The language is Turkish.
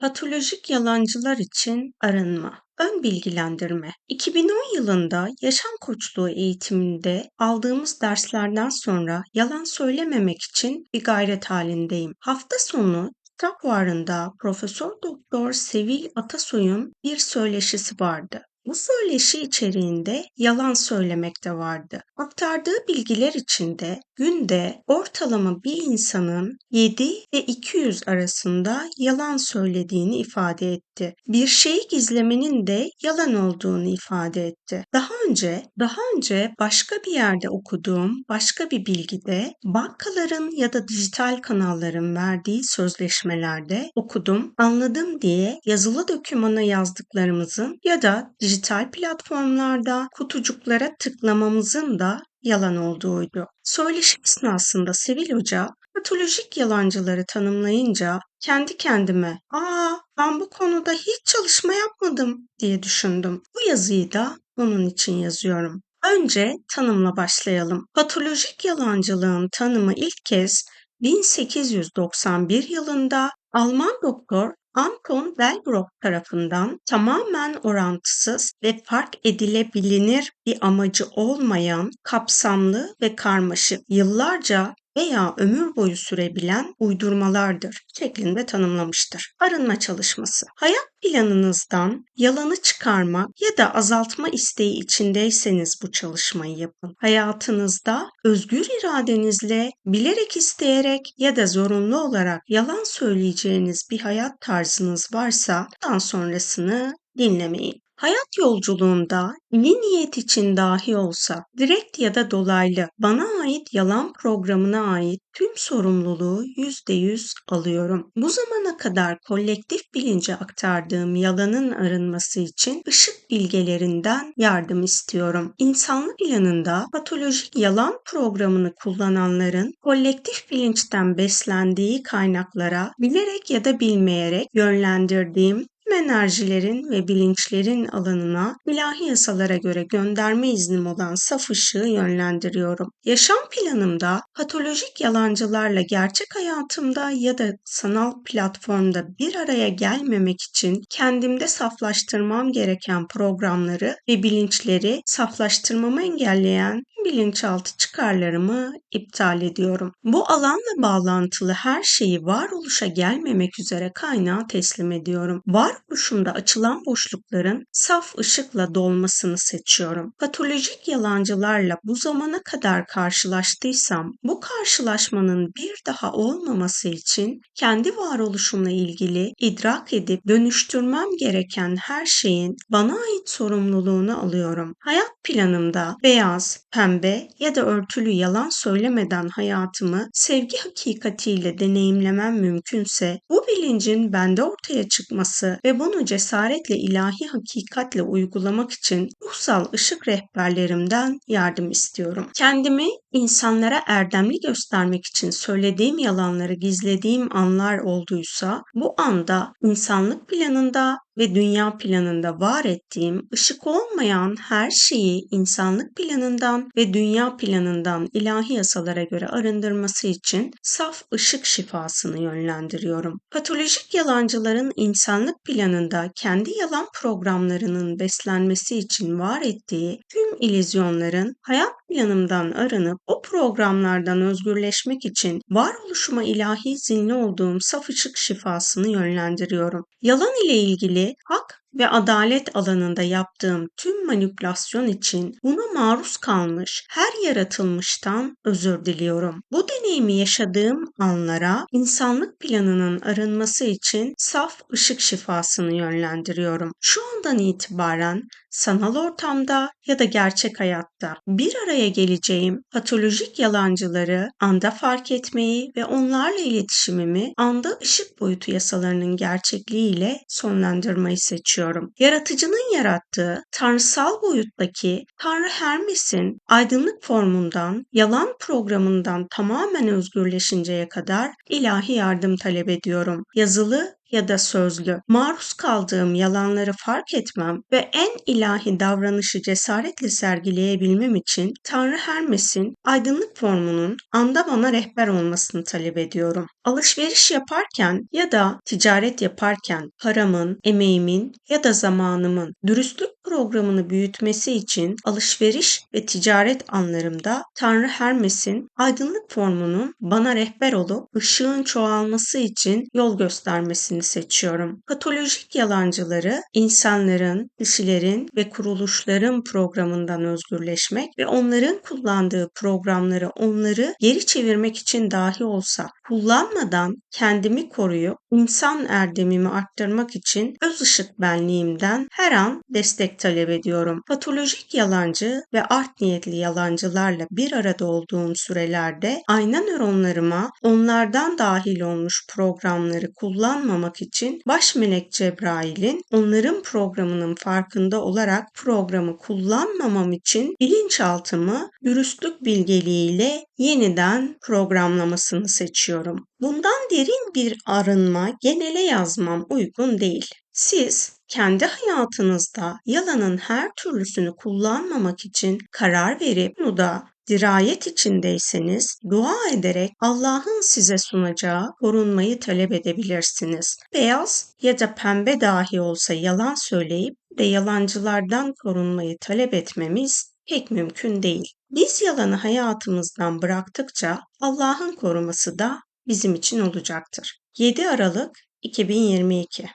Patolojik yalancılar için arınma. Ön bilgilendirme. 2010 yılında yaşam koçluğu eğitiminde aldığımız derslerden sonra yalan söylememek için bir gayret halindeyim. Hafta sonu kitap fuarında Profesör Doktor Sevil Atasoy'un bir söyleşisi vardı. Bu söyleşi içeriğinde yalan söylemek de vardı. Aktardığı bilgiler içinde günde ortalama bir insanın 7 ve 200 arasında yalan söylediğini ifade etti. Bir şeyi gizlemenin de yalan olduğunu ifade etti. Daha önce, daha önce başka bir yerde okuduğum başka bir bilgide bankaların ya da dijital kanalların verdiği sözleşmelerde okudum, anladım diye yazılı dokümana yazdıklarımızın ya da dijital platformlarda kutucuklara tıklamamızın da yalan olduğuydu. Söyleşi esnasında Sevil Hoca patolojik yalancıları tanımlayınca kendi kendime ''Aa ben bu konuda hiç çalışma yapmadım.'' diye düşündüm. Bu yazıyı da bunun için yazıyorum. Önce tanımla başlayalım. Patolojik yalancılığın tanımı ilk kez 1891 yılında Alman doktor Anton Delbrück tarafından tamamen orantısız ve fark edilebilir bir amacı olmayan, kapsamlı ve karmaşık, yıllarca veya ömür boyu sürebilen uydurmalardır şeklinde tanımlamıştır. Arınma çalışması. Hayat planınızdan yalanı çıkarma ya da azaltma isteği içindeyseniz bu çalışmayı yapın. Hayatınızda özgür iradenizle bilerek isteyerek ya da zorunlu olarak yalan söyleyeceğiniz bir hayat tarzınız varsa daha sonrasını dinlemeyin. Hayat yolculuğunda iyi niyet için dahi olsa direkt ya da dolaylı bana ait yalan programına ait tüm sorumluluğu %100 alıyorum. Bu zamana kadar kolektif bilince aktardığım yalanın arınması için ışık bilgelerinden yardım istiyorum. İnsanlık yanında patolojik yalan programını kullananların kolektif bilinçten beslendiği kaynaklara bilerek ya da bilmeyerek yönlendirdiğim enerjilerin ve bilinçlerin alanına ilahi yasalara göre gönderme iznim olan saf ışığı yönlendiriyorum. Yaşam planımda patolojik yalancılarla gerçek hayatımda ya da sanal platformda bir araya gelmemek için kendimde saflaştırmam gereken programları ve bilinçleri saflaştırmamı engelleyen bilinçaltı çıkarlarımı iptal ediyorum. Bu alanla bağlantılı her şeyi varoluşa gelmemek üzere kaynağa teslim ediyorum. Varoluşumda açılan boşlukların saf ışıkla dolmasını seçiyorum. Patolojik yalancılarla bu zamana kadar karşılaştıysam bu karşılaşmanın bir daha olmaması için kendi varoluşumla ilgili idrak edip dönüştürmem gereken her şeyin bana ait sorumluluğunu alıyorum. Hayat planımda beyaz, pembe pembe ya da örtülü yalan söylemeden hayatımı sevgi hakikatiyle deneyimlemem mümkünse bu bilincin bende ortaya çıkması ve bunu cesaretle ilahi hakikatle uygulamak için ruhsal ışık rehberlerimden yardım istiyorum. Kendimi insanlara erdemli göstermek için söylediğim yalanları gizlediğim anlar olduysa bu anda insanlık planında ve dünya planında var ettiğim ışık olmayan her şeyi insanlık planından ve dünya planından ilahi yasalara göre arındırması için saf ışık şifasını yönlendiriyorum. Patolojik yalancıların insanlık planında kendi yalan programlarının beslenmesi için var ettiği tüm ilizyonların hayat planımdan arınıp o programlardan özgürleşmek için varoluşuma ilahi zinli olduğum saf ışık şifasını yönlendiriyorum. Yalan ile ilgili hak ve adalet alanında yaptığım tüm manipülasyon için buna maruz kalmış her yaratılmıştan özür diliyorum. Bu deneyimi yaşadığım anlara insanlık planının arınması için saf ışık şifasını yönlendiriyorum. Şu andan itibaren sanal ortamda ya da gerçek hayatta bir araya geleceğim patolojik yalancıları anda fark etmeyi ve onlarla iletişimimi anda ışık boyutu yasalarının gerçekliğiyle sonlandırmayı seçiyorum. Yaratıcının yarattığı tanrısal boyuttaki Tanrı Hermes'in aydınlık formundan, yalan programından tamamen özgürleşinceye kadar ilahi yardım talep ediyorum. Yazılı ya da sözlü maruz kaldığım yalanları fark etmem ve en ilahi davranışı cesaretle sergileyebilmem için Tanrı Hermes'in aydınlık formunun anda bana rehber olmasını talep ediyorum. Alışveriş yaparken ya da ticaret yaparken paramın, emeğimin ya da zamanımın dürüstlük programını büyütmesi için alışveriş ve ticaret anlarımda Tanrı Hermes'in aydınlık formunun bana rehber olup ışığın çoğalması için yol göstermesini seçiyorum. Patolojik yalancıları insanların, kişilerin ve kuruluşların programından özgürleşmek ve onların kullandığı programları onları geri çevirmek için dahi olsa kullanmadan kendimi koruyup insan erdemimi arttırmak için öz ışık benliğimden her an destek talep ediyorum. Patolojik yalancı ve art niyetli yalancılarla bir arada olduğum sürelerde ayna nöronlarıma onlardan dahil olmuş programları kullanmamak için baş melek Cebrail'in onların programının farkında olarak programı kullanmamam için bilinçaltımı dürüstlük bilgeliğiyle yeniden programlamasını seçiyorum. Bundan derin bir arınma genele yazmam uygun değil. Siz kendi hayatınızda yalanın her türlüsünü kullanmamak için karar verip bunu da dirayet içindeyseniz dua ederek Allah'ın size sunacağı korunmayı talep edebilirsiniz. Beyaz ya da pembe dahi olsa yalan söyleyip de yalancılardan korunmayı talep etmemiz pek mümkün değil. Biz yalanı hayatımızdan bıraktıkça Allah'ın koruması da bizim için olacaktır. 7 Aralık 2022